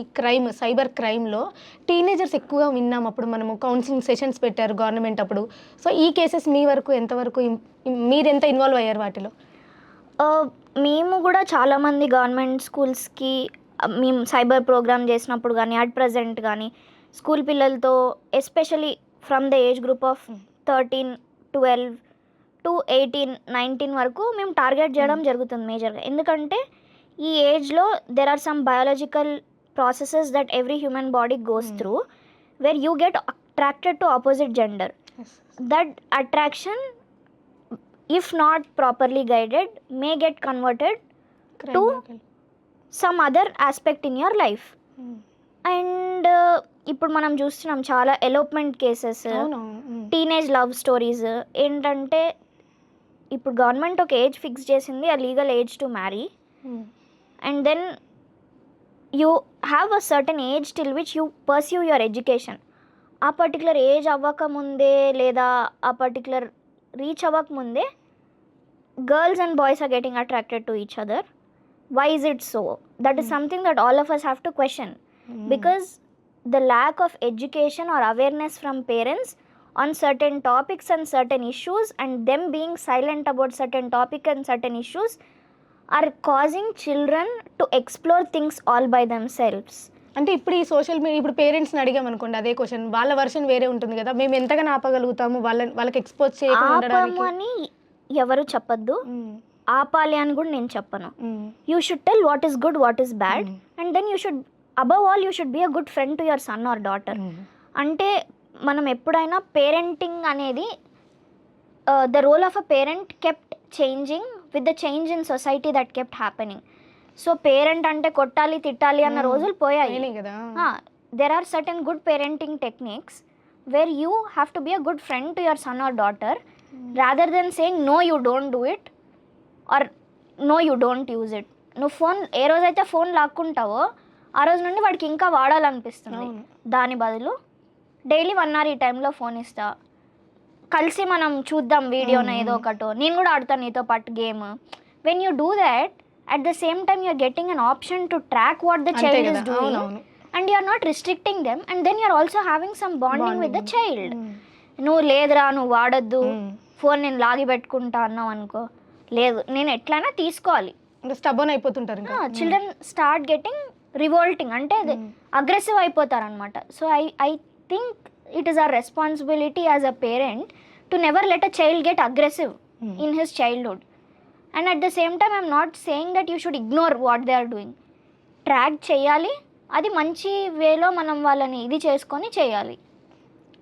ఈ crime cyber క్రైమ్లో teenagers ఎక్కువగా విన్నాం. అప్పుడు మనము కౌన్సిలింగ్ సెషన్స్ పెట్టారు గవర్నమెంట్ అప్పుడు. సో ఈ కేసెస్ మీ వరకు ఎంతవరకు ఇం- ఇం- మీరు ఎంత ఇన్వాల్వ్ అయ్యారు వాటిలో? మేము కూడా చాలామంది గవర్నమెంట్ స్కూల్స్కి మేము సైబర్ ప్రోగ్రామ్ చేసినప్పుడు కానీ అట్ ప్రజెంట్ కానీ స్కూల్ పిల్లలతో especially from the age group of thirteen twelve to eighteen nineteen వరకు మేము టార్గెట్ చేయడం జరుగుతుంది మేజర్గా. ఎందుకంటే ఈ ఏజ్లో there are some biological processes that every human body goes. Through where you get attracted to opposite gender that attraction if not properly guided may get converted some other aspect in your life. And ఇప్పుడు మనం చూస్తున్నాం చాలా elopement cases teenage love stories ఏంటంటే ఇప్పుడు government ఒక age fix చేసింది ఆ legal age to marry and then you have a certain age till which you pursue your education ఆ పర్టికులర్ ఏజ్ అవ్వకముందే లేదా ఆ పర్టికులర్ రీచ్ అవ్వకముందే girls and boys are getting attracted to each other why is it so that is Hmm. Something that all of us have to question because the lack of education or awareness from parents on certain topics and certain issues and them being silent about certain topic and certain issues are causing children to explore things all by themselves. అంటే ఇప్పుడు ఈ social media ఇప్పుడు పేరెంట్స్ని అడిగాం అనుకోండి అదే question వాళ్ళ version వేరే ఉంటుంది కదా మేము ఎంతగానో ఆపగలుగుతాము వాళ్ళ వాళ్ళకి ఎక్స్పోజ్ చేయకుండా ఆపము అని ఎవరు చెప్పొద్దు. ఆపాలి అని కూడా నేను చెప్పను. You should tell what is good what is bad and then you should above all you should be a good friend to your son or daughter అంటే మనం ఎప్పుడైనా పేరెంటింగ్ అనేది the role of a parent kept changing with the change in society that kept happening so parent అంటే కొట్టాలి తిట్టాలి అన్న Hmm. రోజులు పోయాయి. There are certain good parenting techniques where you have to be a good friend to your son or daughter rather than saying no you don't do it or no you don't use it నువ్వు phone ఏ రోజైతే phone లాక్కుంటావో ఆ రోజు నుండి వాడికి ఇంకా వాడాలనిపిస్తుంది. దాని బదులు డైలీ వన్ అవర్ ఈ టైంలో ఫోన్ ఇస్తా. కలిసి మనం చూద్దాం వీడియోని. ఏదో ఒకటో. నేను కూడా ఆడతాను నీతో పాటు game. When you do that at the same time you're getting an option to track what the child is doing and you're not restricting them and then you're also having some bonding with the. Child నువ్వు లేదురా నువ్వు వాడొద్దు. Phone నేను లాగి పెట్టుకుంటా అన్నావు అనుకో. లేదు నేను ఎట్లయినా తీసుకోవాలి. స్టబన్ అయిపోతుంటారు చిల్డ్రన్ స్టార్ట్ గెటింగ్ రివోల్టింగ్ అంటే aggressive అయిపోతారనమాట so I I think it is our responsibility as a parent to never let a child get aggressive. In his childhood and at the same time I'm not saying that you should ignore what they are doing track చేయాలి. అది మంచి వేలో మనం వాళ్ళని ఇది చేసుకొని చేయాలి.